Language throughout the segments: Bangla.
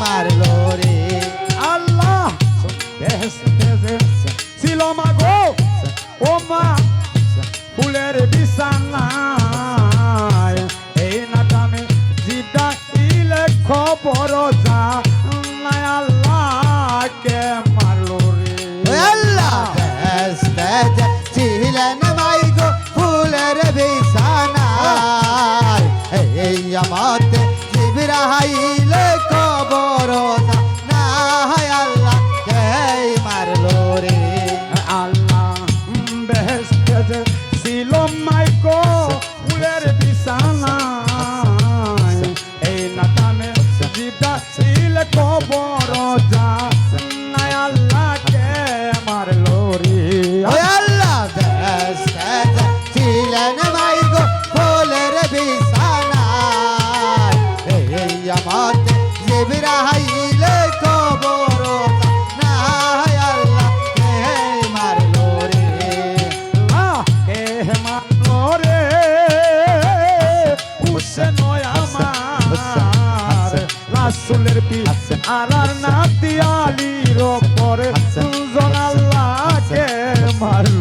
মারলো রে আল্লাহ বেহেস্তে আর আর নাতি আলির ওপরে আচ্ছা। দুজন আল্লাহকে মারল।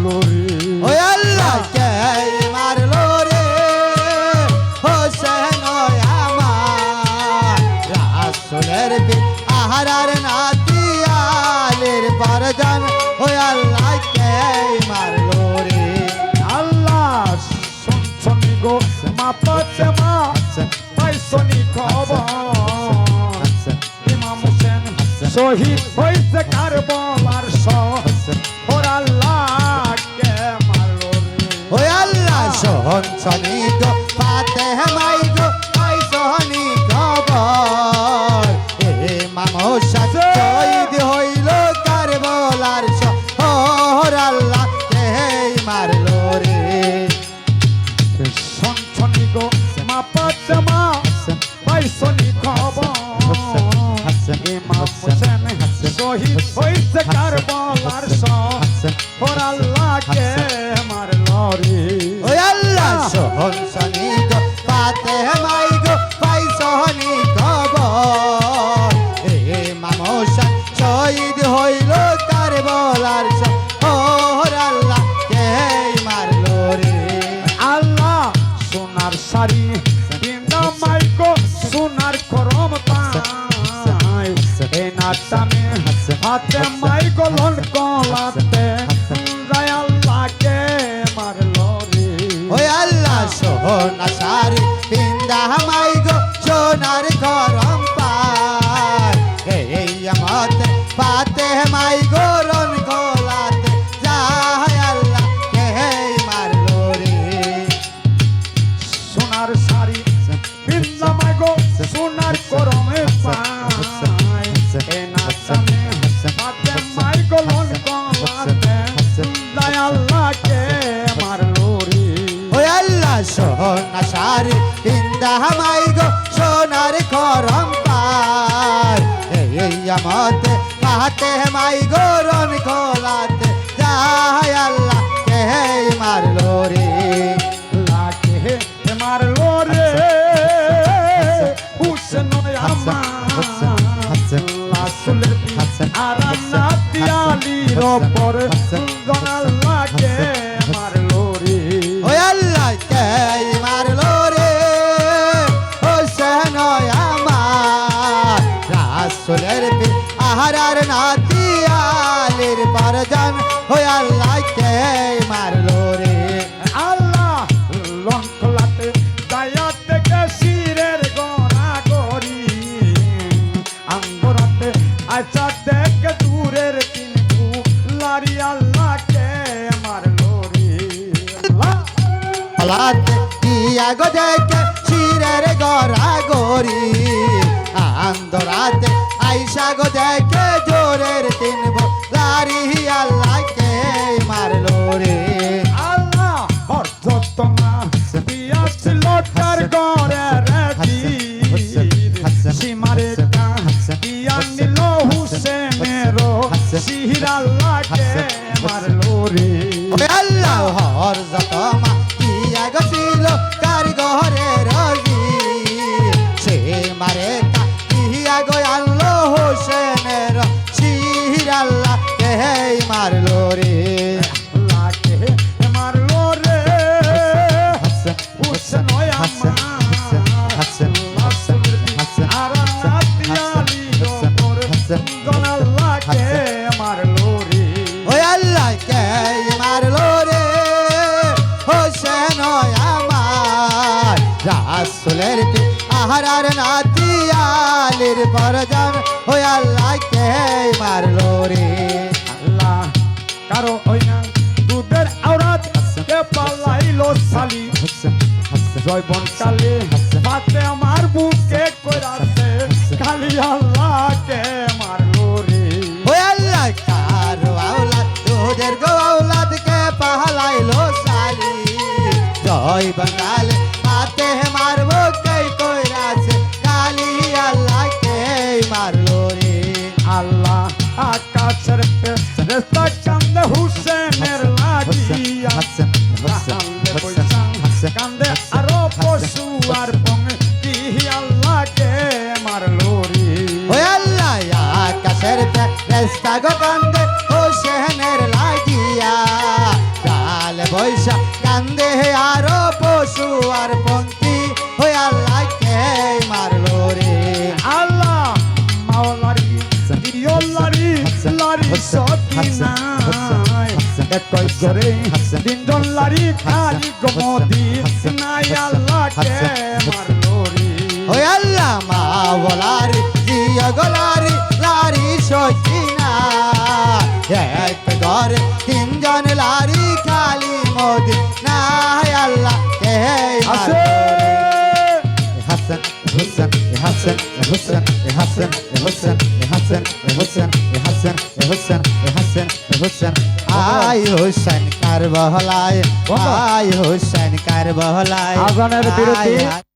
শহীদ হয়েছে কার বলার সহজ হন সনিক পাতে মাই গো পাই সনিক হে মামসান শহীদ হইল তার বলার আল্লাহ কে মারলো রে? আল্লাহ সোনার শাড়ি মাইকো সোনার হাতে মাইকো কলাতে sama মতে পাহাতে মাই গোরন খোলাতে যাই আল্লাহ কে মারলো রে। লাঠে মারলো রে। হুসেন আর নাতিয়ালির ওপর গনাল লাগে ধর পে আহারার নাতি আলের পার যান হই আল্লাহ কে মারলো রে আল্লাহ লঙ্কলাতে দায়াত থেকে শিরের গনা করি। আঙ্গরাতে আচ্ছা দেখ দূরের তিন লারি আল্লাহ কে মারলো রে। আল্লাহ। দিয়া গো দেখে শিরের গড়া গড়ি আন্দরাতে আইসা গো দেখে জোরের তিন লারি আল্লাহকে মারলো রে। আল্লাহ অর্ধতমা দিয়াছিল তার ঘরে রেডি সীমারে দিয়া নিল হুসেনের শিহির আল্লাহকে মারলো রে। ওরে আল্লাহ হর যতমা গছিল কার ঘরে রাসুলের পি আহারার নাতি আলির পরজন ওই আল্লাহ কে মারলো রে। আল্লাহ কারও ওই না দুধের আওরাত কে পালাইলো সালি জয়বন কালে পাতে আমার বুকে কইরাছে খালি আল্লাহকে মারলো রে। ওই আল্লাহ কার আওলাদ তোদের গো আওলাদ কে পাহলাইলো সালি জয় বাঙাল মাতে মারবো কে কইরাছে? কালি আল্লাহ কে মারলো রে। আল্লাহ আকাশের রেস্তা কান্দে হুসেনের লাগিয়া কান্দে পয়সা কান্দে আরও পশু আর পং কি আল্লাহকে মারলো রে। ওই আল্লাহ আকাশের রাস্তা গো করে দিন লারি খালি গমদি নাই আল্লাহকে মারলো রে ওই আল্লাহ মা বলারি জিয়া গলারি লারি সচিনা এক ঘরে তিনজন লারি খালি মোদি না আল্লাহ কে হাসান হুসেন হাসান হুসেন হাসান হুসেন হাসান হুসেন হাসান হুসেন হাসান হুসেন। আই হুসেন কার বহলায় আই হুসেন কার বহলায় আজানের আয়।